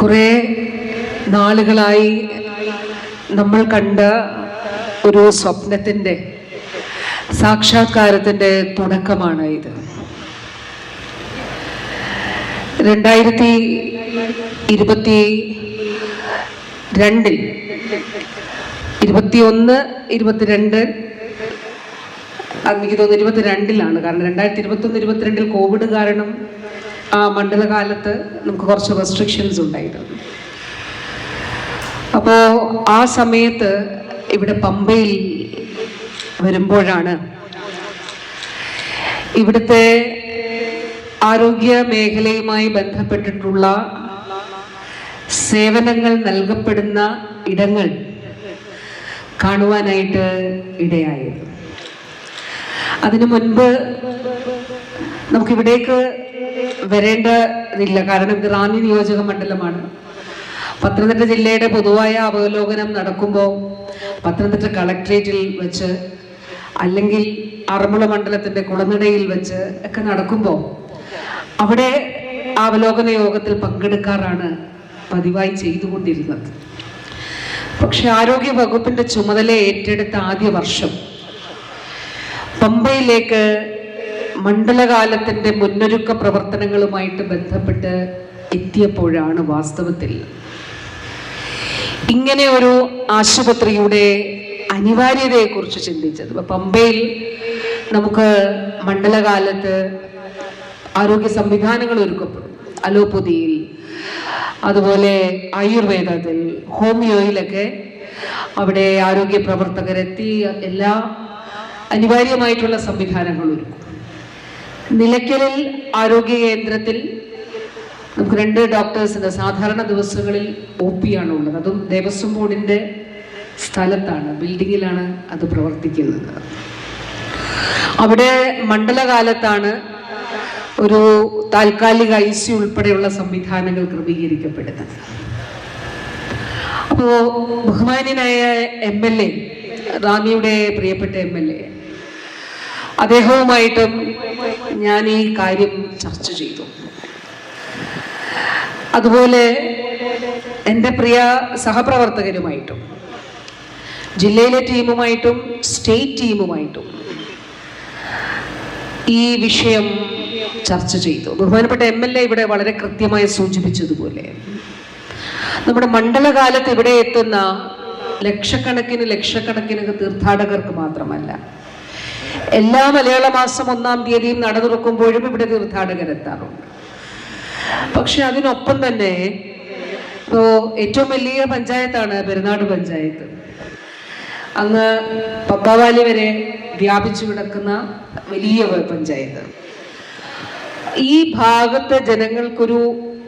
കുറേ നാളുകളായി നമ്മൾ കണ്ട ഒരു സ്വപ്നത്തിന്റെ സാക്ഷാത്കാരത്തിന്റെ തുടക്കമാണ് ഇത്. രണ്ടായിരത്തി ഇരുപത്തി രണ്ടിൽ ഇരുപത്തിയൊന്ന് ഇരുപത്തിരണ്ട് എനിക്ക് തോന്നുന്നു ഇരുപത്തിരണ്ടിലാണ്. കാരണം രണ്ടായിരത്തി ഇരുപത്തൊന്ന് ഇരുപത്തിരണ്ടിൽ കോവിഡ് കാരണം ആ മണ്ഡലകാലത്ത് നമുക്ക് കുറച്ച് റെസ്ട്രിക്ഷൻസ് ഉണ്ടായിരുന്നു. അപ്പോൾ ആ സമയത്ത് ഇവിടെ പമ്പയിൽ വരുമ്പോഴാണ് ഇവിടുത്തെ ആരോഗ്യ മേഖലയുമായി ബന്ധപ്പെട്ടിട്ടുള്ള സേവനങ്ങൾ നൽകപ്പെടുന്ന ഇടങ്ങൾ കാണുവാനായിട്ട് ഇടയായത്. അതിനു മുൻപ് നമുക്കിവിടേക്ക് വരേണ്ടതില്ല. കാരണം ഇത് റാന്നി നിയോജക മണ്ഡലമാണ്. പത്തനംതിട്ട ജില്ലയുടെ പൊതുവായ അവലോകനം നടക്കുമ്പോൾ പത്തനംതിട്ട കളക്ട്രേറ്റിൽ വെച്ച് അല്ലെങ്കിൽ ആറന്മുള മണ്ഡലത്തിന്റെ കുളനടയിൽ വെച്ച് ഒക്കെ നടക്കുമ്പോൾ അവിടെ അവലോകന യോഗത്തിൽ പങ്കെടുക്കാറാണ് പതിവായി ചെയ്തുകൊണ്ടിരുന്നത്. പക്ഷെ ആരോഗ്യ വകുപ്പിന്റെ ചുമതല ഏറ്റെടുത്ത ആദ്യ വർഷം. പമ്പയിലേക്ക് മണ്ഡലകാലത്തിന്റെ മുന്നൊരുക്ക പ്രവർത്തനങ്ങളുമായിട്ട് ബന്ധപ്പെട്ട് എത്തിയപ്പോഴാണ് വാസ്തവത്തിൽ ഇങ്ങനെ ഒരു ആശുപത്രിയുടെ അനിവാര്യതയെക്കുറിച്ച് ചിന്തിച്ചത്. ഇപ്പം പമ്പയിൽ നമുക്ക് മണ്ഡലകാലത്ത് ആരോഗ്യ സംവിധാനങ്ങൾ ഒരുക്കപ്പെടും. അലോപ്പതിയിൽ അതുപോലെ ആയുർവേദത്തിൽ ഹോമിയോയിലൊക്കെ അവിടെ ആരോഗ്യ പ്രവർത്തകരെത്തി എല്ലാ അനിവാര്യമായിട്ടുള്ള സംവിധാനങ്ങൾ ഒരുക്കും. നിലയ്ക്കലിൽ ആരോഗ്യ കേന്ദ്രത്തിൽ നമുക്ക് രണ്ട് ഡോക്ടേഴ്സിന് സാധാരണ ദിവസങ്ങളിൽ ഒ ആണ് ഉള്ളത്. അതും ദേവസ്വം ബോർഡിന്റെ സ്ഥലത്താണ്. ബിൽഡിങ്ങിലാണ് അത് പ്രവർത്തിക്കുന്നത്. അവിടെ മണ്ഡലകാലത്താണ് ഒരു താൽക്കാലിക ഐ സി ഉൾപ്പെടെയുള്ള സംവിധാനങ്ങൾ ക്രമീകരിക്കപ്പെടുന്നത്. അപ്പോ ബഹുമാന്യനായ എം എൽ എ റാന്നിയുടെ പ്രിയപ്പെട്ട എം എൽ എ അദ്ദേഹവുമായിട്ടും ഞാൻ ഈ കാര്യം ചർച്ച ചെയ്തു. അതുപോലെ എന്റെ പ്രിയ സഹപ്രവർത്തകരുമായിട്ടും ജില്ലയിലെ ടീമുമായിട്ടും സ്റ്റേറ്റ് ടീമുമായിട്ടും ഈ വിഷയം ചർച്ച ചെയ്തു. ബഹുമാനപ്പെട്ട എം എൽ എ ഇവിടെ വളരെ കൃത്യമായി സൂചിപ്പിച്ചതുപോലെ നമ്മുടെ മണ്ഡലകാലത്ത് ഇവിടെ എത്തുന്ന ലക്ഷക്കണക്കിന് ലക്ഷക്കണക്കിന് തീർത്ഥാടകർക്ക് മാത്രമല്ല എല്ലാ മലയാള മാസം ഒന്നാം തീയതിയും നട തുറക്കുമ്പോഴും ഇവിടെ തീർത്ഥാടകർ എത്താറുണ്ട് പക്ഷെ അതിനൊപ്പം തന്നെ ഇപ്പോ ഏറ്റവും വലിയ പഞ്ചായത്താണ് പെരുന്നാട് പഞ്ചായത്ത്. അങ്ങ് പപ്പാവാലി വരെ വ്യാപിച്ചു കിടക്കുന്ന വലിയ പഞ്ചായത്ത്. ഈ ഭാഗത്തെ ജനങ്ങൾക്കൊരു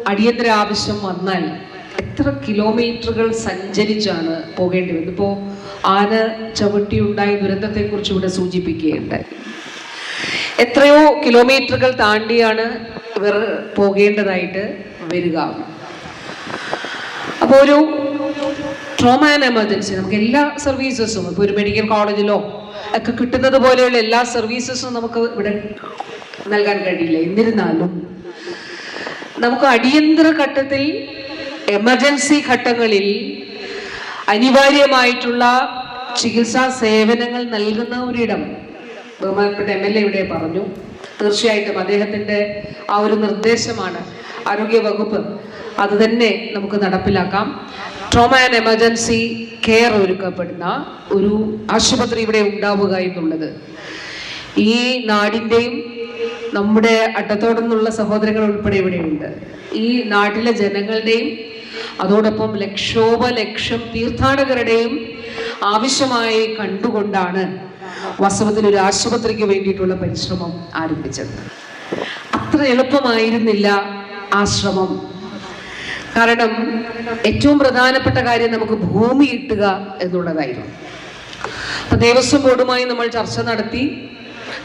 അടിയന്തര ആവശ്യം വന്നാൽ എത്ര കിലോമീറ്ററുകൾ സഞ്ചരിച്ചാണ് പോകേണ്ടി വരുന്നത് ഇപ്പോൾ ആന ചവിട്ടിയുണ്ടായ ദുരന്തത്തെക്കുറിച്ച് ഇവിടെ സൂചിപ്പിക്കുകയുണ്ടായി എത്രയോ കിലോമീറ്ററുകൾ താണ്ടിയാണ് ഇവർ പോകേണ്ടതായിട്ട് വരിക. അപ്പോൾ ഒരു ട്രോമ ആൻഡ് എമർജൻസി നമുക്ക് എല്ലാ സർവീസസും ഇപ്പോൾ ഒരു മെഡിക്കൽ കോളേജിലോ ഒക്കെ കിട്ടുന്നത് പോലെയുള്ള എല്ലാ സർവീസസും നമുക്ക് ഇവിടെ നൽകാൻ കഴിയില്ല. എന്നിരുന്നാലും നമുക്ക് അടിയന്തര ഘട്ടത്തിൽ എമർജൻസി ഘട്ടങ്ങളിൽ അനിവാര്യമായിട്ടുള്ള ചികിത്സാ സേവനങ്ങൾ നൽകുന്ന ഒരിടം. ബഹുമാനപ്പെട്ട എം എൽ എ ഇവിടെ പറഞ്ഞു. തീർച്ചയായിട്ടും അദ്ദേഹത്തിന്റെ ആ ഒരു നിർദ്ദേശമാണ്. ആരോഗ്യ വകുപ്പ് അത് തന്നെ നമുക്ക് നടപ്പിലാക്കാം. ട്രോമ ആൻഡ് എമർജൻസി കെയർ ഒരുക്കപ്പെടുന്ന ഒരു ആശുപത്രി ഇവിടെ ഉണ്ടാവുക എന്നുള്ളത്. ഈ നാടിന്റെയും നമ്മുടെ അട്ടത്തോടെന്നുള്ള സഹോദരങ്ങൾ ഉൾപ്പെടെ ഇവിടെയുണ്ട്. ഈ നാട്ടിലെ ജനങ്ങളുടെയും അതോടൊപ്പം ലക്ഷോപലക്ഷം തീർത്ഥാടകരുടെയും ആവശ്യമായി കണ്ടുകൊണ്ടാണ് വാസ്തവത്തിൽ ഒരു ആശുപത്രിക്ക് വേണ്ടിയിട്ടുള്ള പരിശ്രമം ആരംഭിച്ചത്. അത്ര എളുപ്പമായിരുന്നില്ല ആശ്രമം ശ്രമം. കാരണം ഏറ്റവും പ്രധാനപ്പെട്ട കാര്യം നമുക്ക് ഭൂമി കിട്ടുക എന്നുള്ളതായിരുന്നു. അപ്പൊ ദേവസ്വം ബോർഡുമായി നമ്മൾ ചർച്ച നടത്തി.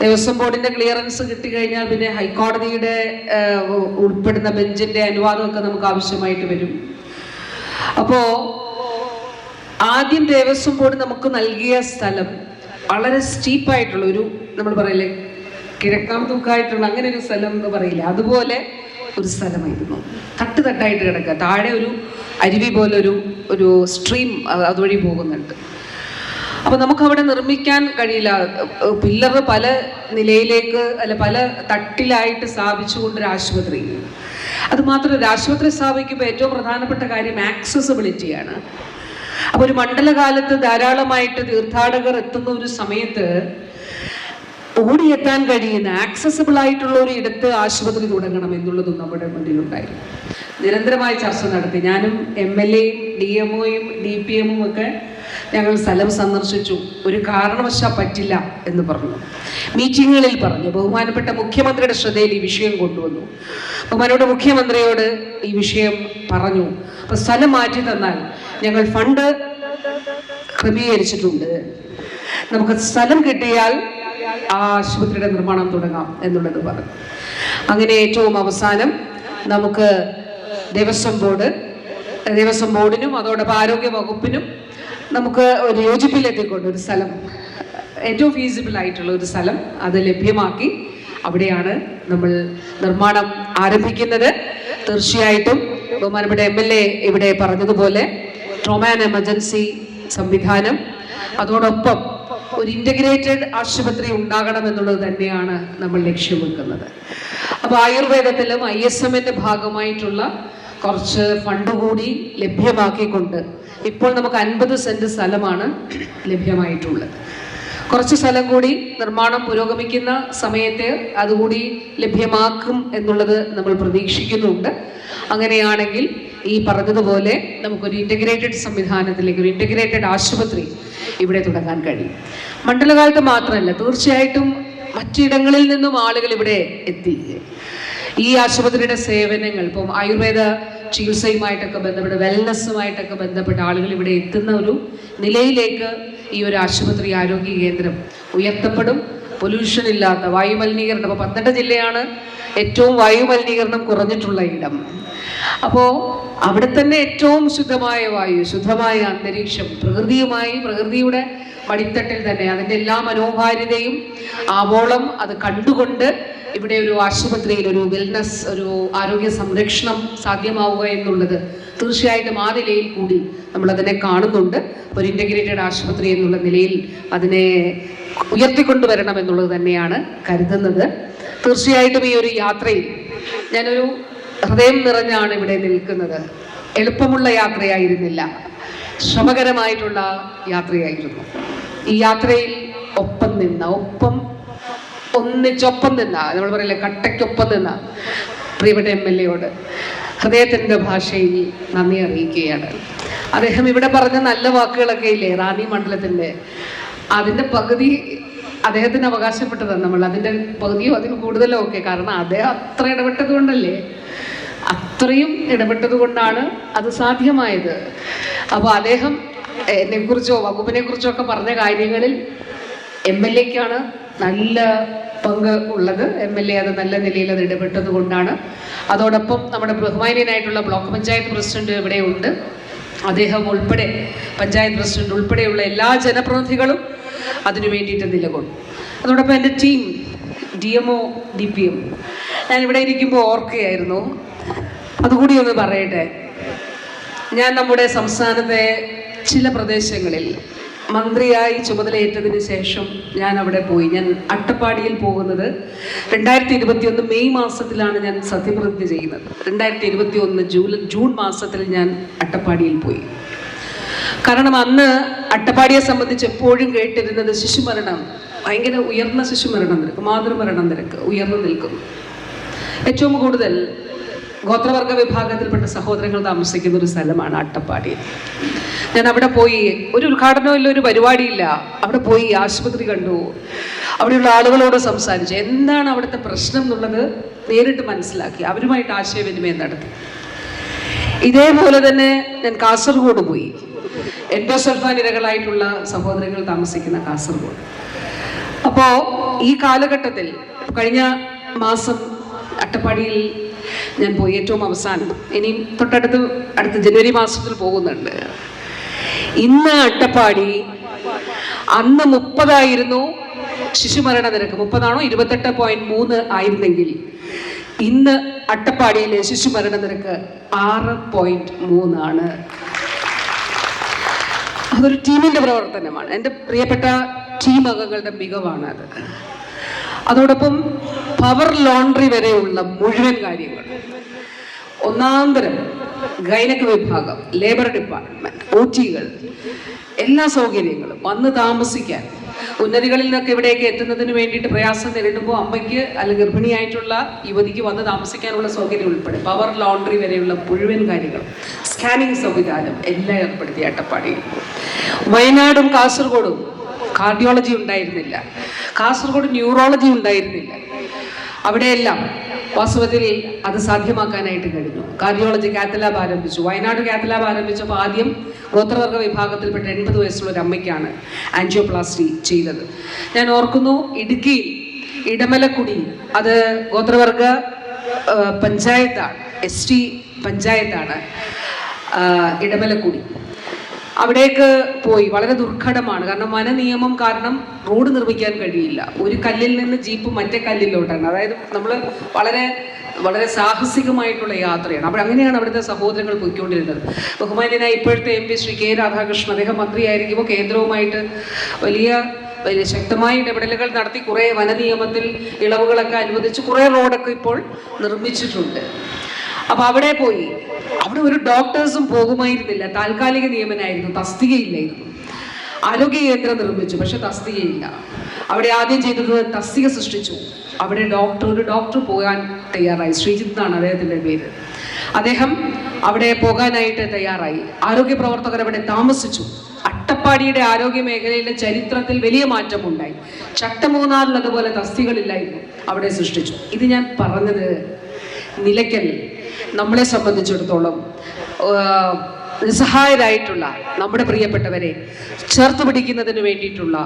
ദേവസ്വം ബോർഡിന്റെ ക്ലിയറൻസ് കിട്ടിക്കഴിഞ്ഞാൽ പിന്നെ ഹൈക്കോടതിയുടെ ഉൾപ്പെടുന്ന ബെഞ്ചിന്റെ അനുവാദമൊക്കെ നമുക്ക് ആവശ്യമായിട്ട് വരും. അപ്പോ ആദ്യം ദേവസ്വം ബോർഡ് നമുക്ക് നൽകിയ സ്ഥലം വളരെ സ്റ്റീപ്പായിട്ടുള്ള ഒരു നമ്മൾ പറയില്ലേ കിഴക്കാം തൂക്കായിട്ടുള്ള അങ്ങനെ ഒരു സ്ഥലം എന്ന് പറയില്ല? അതുപോലെ ഒരു സ്ഥലമായിരുന്നു. തട്ട് തട്ടായിട്ട് കിടക്കുക. താഴെ ഒരു അരുവി പോലെ ഒരു ഒരു സ്ട്രീം അതുവഴി പോകുന്നുണ്ട്. അപ്പോൾ നമുക്ക് അവിടെ നിർമ്മിക്കാൻ കഴിയില്ല. പില്ലർ പല നിലയിലേക്ക് അല്ല പല തട്ടിലായിട്ട് സ്ഥാപിച്ചുകൊണ്ടൊരു ആശുപത്രി. അത് മാത്രമല്ല ഒരു ആശുപത്രി സ്ഥാപിക്കുമ്പോൾ ഏറ്റവും പ്രധാനപ്പെട്ട കാര്യം ആക്സസിബിലിറ്റിയാണ് അപ്പോൾ ഒരു മണ്ഡലകാലത്ത് ധാരാളമായിട്ട് തീർത്ഥാടകർ എത്തുന്ന ഒരു സമയത്ത് ഓടിയെത്താൻ കഴിയുന്ന ആക്സസിബിൾ ആയിട്ടുള്ള ഒരു ഇടത്ത് ആശുപത്രി തുടങ്ങണം എന്നുള്ളതും നമ്മുടെ മുന്നിലുണ്ടായിരുന്നു. നിരന്തരമായി ചർച്ച നടത്തി. ഞാനും എം എൽ എയും ഡി എംഒയും ഡി പി എമ്മും ഒക്കെ ഞങ്ങൾ സ്ഥലം സന്ദർശിച്ചു. ഒരു കാരണവശാ പറ്റില്ല എന്ന് പറഞ്ഞു. മീറ്റിങ്ങുകളിൽ പറഞ്ഞു. ബഹുമാനപ്പെട്ട മുഖ്യമന്ത്രിയുടെ ശ്രദ്ധയിൽ ഈ വിഷയം കൊണ്ടുവന്നു. ബഹുമാനപ്പെട്ട മുഖ്യമന്ത്രിയോട് ഈ വിഷയം പറഞ്ഞു. അപ്പൊ സ്ഥലം മാറ്റി തന്നാൽ ഞങ്ങൾ ഫണ്ട് ക്രമീകരിച്ചിട്ടുണ്ട്. നമുക്ക് സ്ഥലം കിട്ടിയാൽ ആ ആശുപത്രിയുടെ നിർമ്മാണം തുടങ്ങാം എന്നുള്ളത് പറഞ്ഞു. അങ്ങനെ ഏറ്റവും അവസാനം നമുക്ക് ദേവസ്വം ബോർഡ് ദേവസ്വം ബോർഡിനും അതോടൊപ്പം ആരോഗ്യ വകുപ്പിനും നമുക്ക് ഒരു യോജിപ്പിലെത്തിക്കൊണ്ട് ഒരു സ്ഥലം ഏറ്റവും ഫീസിബിൾ ആയിട്ടുള്ള ഒരു സ്ഥലം അത് ലഭ്യമാക്കി അവിടെയാണ് നമ്മൾ നിർമ്മാണം ആരംഭിക്കുന്നത്. തീർച്ചയായിട്ടും ബഹുമാനപ്പെട്ട എം എൽ എ ഇവിടെ പറഞ്ഞതുപോലെ ട്രോമ ആൻഡ് എമർജൻസി സംവിധാനം അതോടൊപ്പം ഒരു ഇന്റഗ്രേറ്റഡ് ആശുപത്രി ഉണ്ടാകണം എന്നുള്ളത് തന്നെയാണ് നമ്മൾ ലക്ഷ്യം വെക്കുന്നത്. അപ്പോൾ ആയുർവേദത്തിലും ഐ എസ് എമ്മിന്റെ ഭാഗമായിട്ടുള്ള കുറച്ച് ഫണ്ട് കൂടി ലഭ്യമാക്കിക്കൊണ്ട് ഇപ്പോൾ നമുക്ക് അൻപത് സെന്റ് സ്ഥലമാണ് ലഭ്യമായിട്ടുള്ളത്. കുറച്ച് സ്ഥലം കൂടി നിർമ്മാണം പുരോഗമിക്കുന്ന സമയത്ത് അതുകൂടി ലഭ്യമാക്കും എന്നുള്ളത് നമ്മൾ പ്രതീക്ഷിക്കുന്നുണ്ട്. അങ്ങനെയാണെങ്കിൽ ഈ പറഞ്ഞതുപോലെ നമുക്കൊരു ഇന്റഗ്രേറ്റഡ് സംവിധാനത്തിലേക്ക് ഒരു ഇന്റഗ്രേറ്റഡ് ആശുപത്രി ഇവിടെ തുടങ്ങാൻ കഴിയും. മണ്ഡലകാലത്ത് മാത്രമല്ല തീർച്ചയായിട്ടും മറ്റിടങ്ങളിൽ നിന്നും ആളുകൾ ഇവിടെ എത്തി. ഈ ആശുപത്രിയുടെ സേവനങ്ങൾ ഇപ്പം ആയുർവേദ ചികിത്സയുമായിട്ടൊക്കെ ബന്ധപ്പെട്ട് വെൽനസ്സുമായിട്ടൊക്കെ ബന്ധപ്പെട്ട ആളുകൾ ഇവിടെ എത്തുന്ന ഒരു നിലയിലേക്ക് ഈ ഒരു ആശുപത്രി ആരോഗ്യ കേന്ദ്രം ഉയർത്തപ്പെടും. പൊല്യൂഷൻ ഇല്ലാത്ത വായുമലിനീകരണം അപ്പോൾ പത്തനംതിട്ട ജില്ലയാണ് ഏറ്റവും വായുമലിനീകരണം കുറഞ്ഞിട്ടുള്ള ഇടം. അപ്പോൾ അവിടെ തന്നെ ഏറ്റവും ശുദ്ധമായ വായു ശുദ്ധമായ അന്തരീക്ഷം പ്രകൃതിയുമായി പ്രകൃതിയുടെ മടിത്തട്ടിൽ തന്നെ. അതിന്റെ എല്ലാ മനോഹാരിതയും ആവോളം അത് കണ്ടുകൊണ്ട് ഇവിടെ ഒരു ആശുപത്രിയിൽ ഒരു വെൽനസ് ഒരു ആരോഗ്യ സംരക്ഷണം സാധ്യമാവുക എന്നുള്ളത് തീർച്ചയായിട്ടും ആ നിലയിൽ കൂടി നമ്മളതിനെ കാണുന്നുണ്ട്. ഒരു ഇന്റഗ്രേറ്റഡ് ആശുപത്രി എന്നുള്ള നിലയിൽ അതിനെ ഉയർത്തിക്കൊണ്ടുവരണം എന്നുള്ളത് തന്നെയാണ് കരുതുന്നത്. തീർച്ചയായിട്ടും ഈ ഒരു യാത്രയിൽ ഞാനൊരു ഹൃദയം നിറഞ്ഞാണ് ഇവിടെ നിൽക്കുന്നത്. എളുപ്പമുള്ള യാത്രയായിരുന്നില്ല. ശ്രമകരമായിട്ടുള്ള യാത്രയായിരുന്നു. ഈ യാത്രയിൽ ഒപ്പം നിന്ന ഒപ്പം ഒന്നിച്ചൊപ്പം നിന്ന. നമ്മൾ പറയില്ലേ കട്ടയ്ക്കൊപ്പം നിന്ന. പ്രിയപ്പെട്ട എം എൽ എയോട്. ഹൃദയത്തിന്റെ ഭാഷയിൽ നന്ദി അറിയിക്കുകയാണ്. അദ്ദേഹം ഇവിടെ പറഞ്ഞ നല്ല വാക്കുകളൊക്കെ ഇല്ലേ റാണി മണ്ഡലത്തിന്റെ അതിന്റെ പകുതി അദ്ദേഹത്തിന് അവകാശപ്പെട്ടതാണ് നമ്മൾ. അതിന്റെ പകുതിയോ അതിന് കൂടുതലോ ഒക്കെ. കാരണം അദ്ദേഹം അത്ര ഇടപെട്ടത് കൊണ്ടല്ലേ അത്രയും ഇടപെട്ടത് കൊണ്ടാണ് അത് സാധ്യമായത്. അപ്പോൾ അദ്ദേഹം എന്നെക്കുറിച്ചോ വകുപ്പിനെ കുറിച്ചോ ഒക്കെ പറഞ്ഞ കാര്യങ്ങളിൽ എം എൽ എക്കാണ് നല്ല പങ്ക് ഉള്ളത്. എം എൽ എ അത് നല്ല നിലയിൽ അത് ഇടപെട്ടത് കൊണ്ടാണ്. അതോടൊപ്പം നമ്മുടെ ബഹുമാനീയനായിട്ടുള്ള ബ്ലോക്ക് പഞ്ചായത്ത് പ്രസിഡന്റ് ഇവിടെ ഉണ്ട്. അദ്ദേഹം ഉൾപ്പെടെ പഞ്ചായത്ത് പ്രസിഡന്റ് ഉൾപ്പെടെയുള്ള എല്ലാ ജനപ്രതിനിധികളും അതിനു വേണ്ടിയിട്ട് നിലകൊണ്ടു. അതോടൊപ്പം എന്റെ team D M O D P M ഞാനിവിടെ ഇരിക്കുമ്പോൾ ഓർക്കുകയായിരുന്നു. അതുകൂടി ഒന്ന് പറയട്ടെ. ഞാൻ നമ്മുടെ സംസ്ഥാനത്തെ ചില പ്രദേശങ്ങളിൽ മന്ത്രിയായി ചുമതലയേറ്റതിന് ശേഷം ഞാൻ അവിടെ പോയി. ഞാൻ അട്ടപ്പാടിയിൽ പോകുന്നത് രണ്ടായിരത്തി ഇരുപത്തി ഒന്ന് മെയ് മാസത്തിലാണ് ഞാൻ സത്യപ്രതിജ്ഞ ചെയ്യുന്നത്. രണ്ടായിരത്തി ഇരുപത്തി ഒന്ന് ജൂലൈ ജൂൺ മാസത്തിൽ ഞാൻ അട്ടപ്പാടിയിൽ പോയി. കാരണം അന്ന് അട്ടപ്പാടിയെ സംബന്ധിച്ച് എപ്പോഴും കേട്ടിരുന്നത് ശിശുമരണം ഭയങ്കര ഉയർന്ന ശിശുമരണം നിരക്ക് മാതൃമരണം നിരക്ക് ഉയർന്നു നിൽക്കുന്നു. ഏറ്റവും കൂടുതൽ ഗോത്രവർഗ വിഭാഗത്തിൽപ്പെട്ട സഹോദരങ്ങൾ താമസിക്കുന്ന ഒരു സ്ഥലമാണ് അട്ടപ്പാടി. ഞാൻ അവിടെ പോയി. ഒരു ഉദ്ഘാടനമില്ല ഒരു പരിപാടിയില്ല. അവിടെ പോയി ആശുപത്രി കണ്ടു. അവിടെയുള്ള ആളുകളോട് സംസാരിച്ചു. എന്താണ് അവിടുത്തെ പ്രശ്നം എന്നുള്ളത് നേരിട്ട് മനസ്സിലാക്കി. അവരുമായിട്ട് ആശയവിനിമയം നടത്തി. ഇതേപോലെ തന്നെ ഞാൻ കാസർഗോഡ് പോയി. എൻഡോസൾഫാൻ ഇരകളായിട്ടുള്ള സഹോദരങ്ങൾ താമസിക്കുന്ന കാസർഗോഡ്. അപ്പോൾ ഈ കാലഘട്ടത്തിൽ കഴിഞ്ഞ മാസം അട്ടപ്പാടിയിൽ ഞാൻ പോയി. ഏറ്റവും അവസാനം. ഇനിയും തൊട്ടടുത്ത് അടുത്ത ജനുവരി മാസത്തിൽ പോകുന്നുണ്ട്. ഇന്ന് അട്ടപ്പാടി. അന്ന് മുപ്പതായിരുന്നു. ശിശുമരണ നിരക്ക് മുപ്പതാണോ? ഇരുപത്തെട്ട് പോയിന്റ് മൂന്ന് ആയിരുന്നെങ്കിൽ. ഇന്ന് അട്ടപ്പാടിയിലെ ശിശുമരണ നിരക്ക് ആറ് പോയിന്റ് മൂന്നാണ് അതൊരു ടീമിന്റെ പ്രവർത്തനമാണ്. എന്റെ പ്രിയപ്പെട്ട ടീം അംഗങ്ങളുടെ മികവാണ് അത്. അതോടൊപ്പം പവർ ലോണ്ടറി വരെയുള്ള മുഴുവൻ കാര്യങ്ങൾ ഒന്നാം തരം ഗൈനക വിഭാഗം ലേബർ ഡിപ്പാർട്ട്മെന്റ് ടികൾ എല്ലാ സൗകര്യങ്ങളും വന്ന് താമസിക്കാൻ. ഉന്നതികളിൽ നിന്നൊക്കെ ഇവിടേക്ക് എത്തുന്നതിന് വേണ്ടിയിട്ട് പ്രയാസം നേരിടുമ്പോൾ അമ്മയ്ക്ക് അല്ലെങ്കിൽ ഗർഭിണിയായിട്ടുള്ള യുവതിക്ക് വന്ന് താമസിക്കാനുള്ള സൗകര്യം ഉൾപ്പെടെ. പവർ ലോണ്ടറി വരെയുള്ള മുഴുവൻ കാര്യങ്ങൾ സ്കാനിങ് സംവിധാനം എല്ലാം ഏർപ്പെടുത്തി അട്ടപ്പാടിയിൽ. വയനാടും കാസർഗോഡും കാർഡിയോളജി ഉണ്ടായിരുന്നില്ല. കാസർഗോഡ് ന്യൂറോളജി ഉണ്ടായിരുന്നില്ല. അവിടെയെല്ലാം വാസ്തവത്തിൽ അത് സാധ്യമാക്കാനായിട്ട് കഴിഞ്ഞു. കാർഡിയോളജി കാത്തലാബ് ആരംഭിച്ചു. വയനാട് കാത്തലാബ് ആരംഭിച്ചപ്പോൾ ആദ്യം ഗോത്രവർഗ വിഭാഗത്തിൽപ്പെട്ട എൺപത് വയസ്സുള്ള ഒരു അമ്മയ്ക്കാണ് ആൻജിയോപ്ലാസ്റ്റി ചെയ്തത്. ഞാൻ ഓർക്കുന്നു ഇടുക്കി ഇടമലക്കുടി അത് ഗോത്രവർഗ പഞ്ചായത്താണ് എസ് ടി പഞ്ചായത്താണ് ഇടമലക്കുടി. അവിടേക്ക് പോയി. വളരെ ദുർഘടമാണ്. കാരണം വനനിയമം കാരണം റോഡ് നിർമ്മിക്കാൻ കഴിയില്ല. ഒരു കല്ലിൽ നിന്ന് ജീപ്പ് മറ്റേ കല്ലിലോട്ടാണ്. അതായത് നമ്മൾ വളരെ വളരെ സാഹസികമായിട്ടുള്ള യാത്രയാണ്. അപ്പോൾ അങ്ങനെയാണ് അവിടുത്തെ സഹോദരങ്ങൾ പോയിക്കൊണ്ടിരുന്നത്. ബഹുമാന്യനായ ഇപ്പോഴത്തെ M P Shri K Radhakrishnan അദ്ദേഹം മന്ത്രിയായിരിക്കുമ്പോൾ കേന്ദ്രവുമായിട്ട് വലിയ വലിയ ശക്തമായ ഇടപെടലുകൾ നടത്തി കുറേ വനനിയമത്തിൽ ഇളവുകളൊക്കെ അനുവദിച്ച് കുറേ റോഡൊക്കെ ഇപ്പോൾ നിർമ്മിച്ചിട്ടുണ്ട്. അപ്പോൾ അവിടെ പോയി. അവിടെ ഒരു ഡോക്ടേഴ്സും പോകുമായിരുന്നില്ല. താൽക്കാലിക നിയമനായിരുന്നു. തസ്തികയില്ലായിരുന്നു. ആരോഗ്യ കേന്ദ്രം നിർമ്മിച്ചു പക്ഷെ തസ്തികയില്ല. അവിടെ ആദ്യം ചെയ്തത് തസ്തിക സൃഷ്ടിച്ചു. അവിടെ ഡോക്ടർ ഒരു ഡോക്ടർ പോകാൻ തയ്യാറായി. ശ്രീജിത്ത് എന്നാണ് അദ്ദേഹത്തിന്റെ പേര്. അദ്ദേഹം അവിടെ പോകാനായിട്ട് തയ്യാറായി. ആരോഗ്യ പ്രവർത്തകർ അവിടെ താമസിച്ചു. അട്ടപ്പാടിയുടെ ആരോഗ്യ മേഖലയിലെ ചരിത്രത്തിൽ വലിയ മാറ്റമുണ്ടായി. ചട്ടമൂന്നാറിൽ അതുപോലെ തസ്തികളില്ലായിരുന്നു അവിടെ സൃഷ്ടിച്ചു. ഇത് ഞാൻ പറഞ്ഞത് നിലയ്ക്കൽ നമ്മളെ സംബന്ധിച്ചിടത്തോളം നിസ്സഹായരായിട്ടുള്ള നമ്മുടെ പ്രിയപ്പെട്ടവരെ ചേർത്ത് പിടിക്കുന്നതിന് വേണ്ടിയിട്ടുള്ള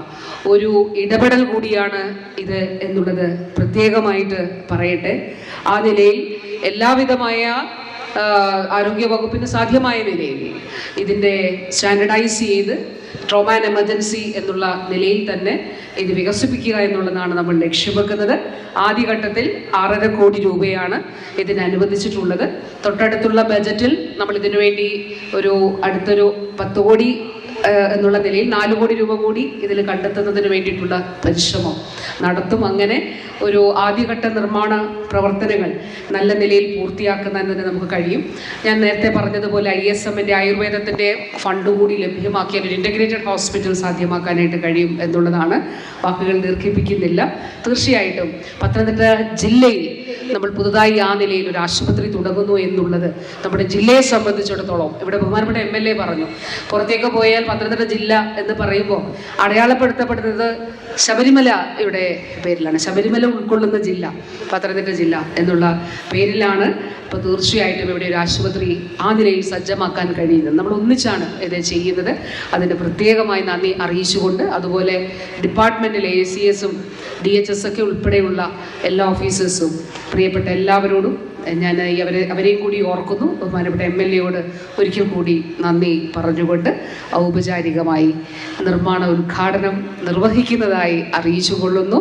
ഒരു ഇടപെടൽ കൂടിയാണ് ഇത് എന്നുള്ളത് പ്രത്യേകമായിട്ട് പറയട്ടെ. ആ നിലയിൽ എല്ലാവിധമായ ആരോഗ്യ വകുപ്പിന് സാധ്യമായ നിലയിൽ ഇതിന്റെ സ്റ്റാൻഡർഡൈസ് ചെയ്ത് ട്രോമ ആൻഡ് എമർജൻസി എന്നുള്ള നിലയിൽ തന്നെ ഇത് വികസിപ്പിക്കുക എന്നുള്ളതാണ് നമ്മൾ ലക്ഷ്യമെക്കുന്നത് ആദ്യഘട്ടത്തിൽ ആറര കോടി രൂപയാണ് ഇതിന് അനുവദിച്ചിട്ടുള്ളത്. തൊട്ടടുത്തുള്ള ബജറ്റിൽ നമ്മൾ ഇതിനുവേണ്ടി ഒരു അടുത്തൊരു പത്ത് കോടി എന്നുള്ള നിലയിൽ നാല് കോടി രൂപ കൂടി ഇതിൽ കണ്ടെത്തുന്നതിന് വേണ്ടിയിട്ടുള്ള പരിശ്രമം നടത്തും. അങ്ങനെ ഒരു ആദ്യഘട്ട നിർമ്മാണ പ്രവർത്തനങ്ങൾ നല്ല നിലയിൽ പൂർത്തിയാക്കുന്നതിന് നമുക്ക് കഴിയും. ഞാൻ നേരത്തെ പറഞ്ഞതുപോലെ ഐ എസ് എമ്മിന്റെ ആയുർവേദത്തിന്റെ ഫണ്ട് കൂടി ലഭ്യമാക്കിയാൽ ഒരു ഇന്റഗ്രേറ്റഡ് ഹോസ്പിറ്റൽ സാധ്യമാക്കാനായിട്ട് കഴിയും എന്നുള്ളതാണ്. വാക്കുകൾ ദീർഘിപ്പിക്കുന്നില്ല. തീർച്ചയായിട്ടും പത്തനംതിട്ട ജില്ലയിൽ നമ്മൾ പുതുതായി ആ നിലയിൽ ഒരു ആശുപത്രി തുടങ്ങുന്നു എന്നുള്ളത് നമ്മുടെ ജില്ലയെ സംബന്ധിച്ചിടത്തോളം ഇവിടെ ബഹുമാനപ്പെട്ട എം എൽ എ പറഞ്ഞു. പുറത്തേക്ക് പോയാൽ പത്തനംതിട്ട ജില്ല എന്ന് പറയുമ്പോൾ അടയാളപ്പെടുത്തപ്പെടുന്നത് ശബരിമലയുടെ പേരിലാണ്. ശബരിമല ഉൾക്കൊള്ളുന്ന ജില്ല പത്തനംതിട്ട ജില്ല എന്നുള്ള പേരിലാണ് അപ്പോൾ തീർച്ചയായിട്ടും ഇവിടെ ഒരു ആശുപത്രി ആ നിലയിൽ സജ്ജമാക്കാൻ കഴിയുന്നത്. നമ്മൾ ഒന്നിച്ചാണ് ഇത് ചെയ്യുന്നത്. അതിന് പ്രത്യേകമായി നന്ദി അറിയിച്ചുകൊണ്ട് അതുപോലെ ഡിപ്പാർട്ട്മെന്റിലെ എ സി എസും ഡി എച്ച് എസ് ഒക്കെ ഉൾപ്പെടെയുള്ള എല്ലാ ഓഫീസേഴ്സും പ്രിയപ്പെട്ട എല്ലാവരോടും ഞാൻ അവരെ അവരെയും കൂടി ഓർക്കുന്നു. ബഹുമാനപ്പെട്ട എം എൽ എയോട് ഒരിക്കൽ കൂടി നന്ദി പറഞ്ഞുകൊണ്ട് ഔപചാരികമായി നിർമ്മാണ ഉദ്ഘാടനം നിർവഹിക്കുന്നതായി അറിയിച്ചുകൊള്ളുന്നു.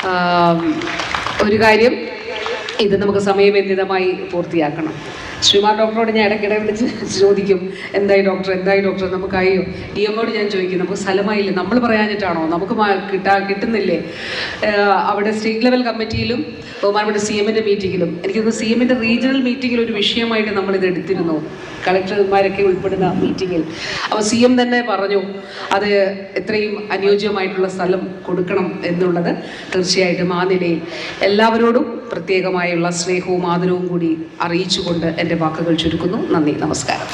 കൊള്ളുന്നു ഒരു കാര്യം ഇത് നമുക്ക് സമയബന്ധിതമായി പൂർത്തിയാക്കണം. ശ്രീമാൻ ഡോക്ടറോട് ഞാൻ ഇടയ്ക്കിടെ വിളിച്ച് ചോദിക്കും എന്തായി ഡോക്ടർ എന്തായി ഡോക്ടർ നമുക്കായോ ഡി എമ്മോട് ഞാൻ ചോദിക്കും നമുക്ക് സ്ഥലമായില്ലേ? നമ്മൾ പറയാനിട്ടാണോ നമുക്ക് കിട്ടാ കിട്ടുന്നില്ലേ? അവിടെ സ്റ്റേറ്റ് ലെവൽ കമ്മിറ്റിയിലും ബഹുമാനപ്പെട്ട സി എമ്മിന്റെ മീറ്റിങ്ങിലും എനിക്കൊന്ന് സി എമ്മിന്റെ റീജിയണൽ മീറ്റിങ്ങിൽ ഒരു വിഷയമായിട്ട് നമ്മളിത് എടുത്തിരുന്നു കളക്ടർമാരൊക്കെ ഉൾപ്പെടുന്ന മീറ്റിങ്ങിൽ. അപ്പോൾ സി എം തന്നെ പറഞ്ഞു അത് എത്രയും അനുയോജ്യമായിട്ടുള്ള സ്ഥലം കൊടുക്കണം എന്നുള്ളത് തീർച്ചയായിട്ടും ആ നിലയിൽ എല്ലാവരോടും പ്രത്യേകമായുള്ള സ്നേഹവും ആദരവും കൂടി അറിയിച്ചുകൊണ്ട് എന്റെ വാക്കുകൾ ചുരുക്കുന്നു. നന്ദി നമസ്കാരം.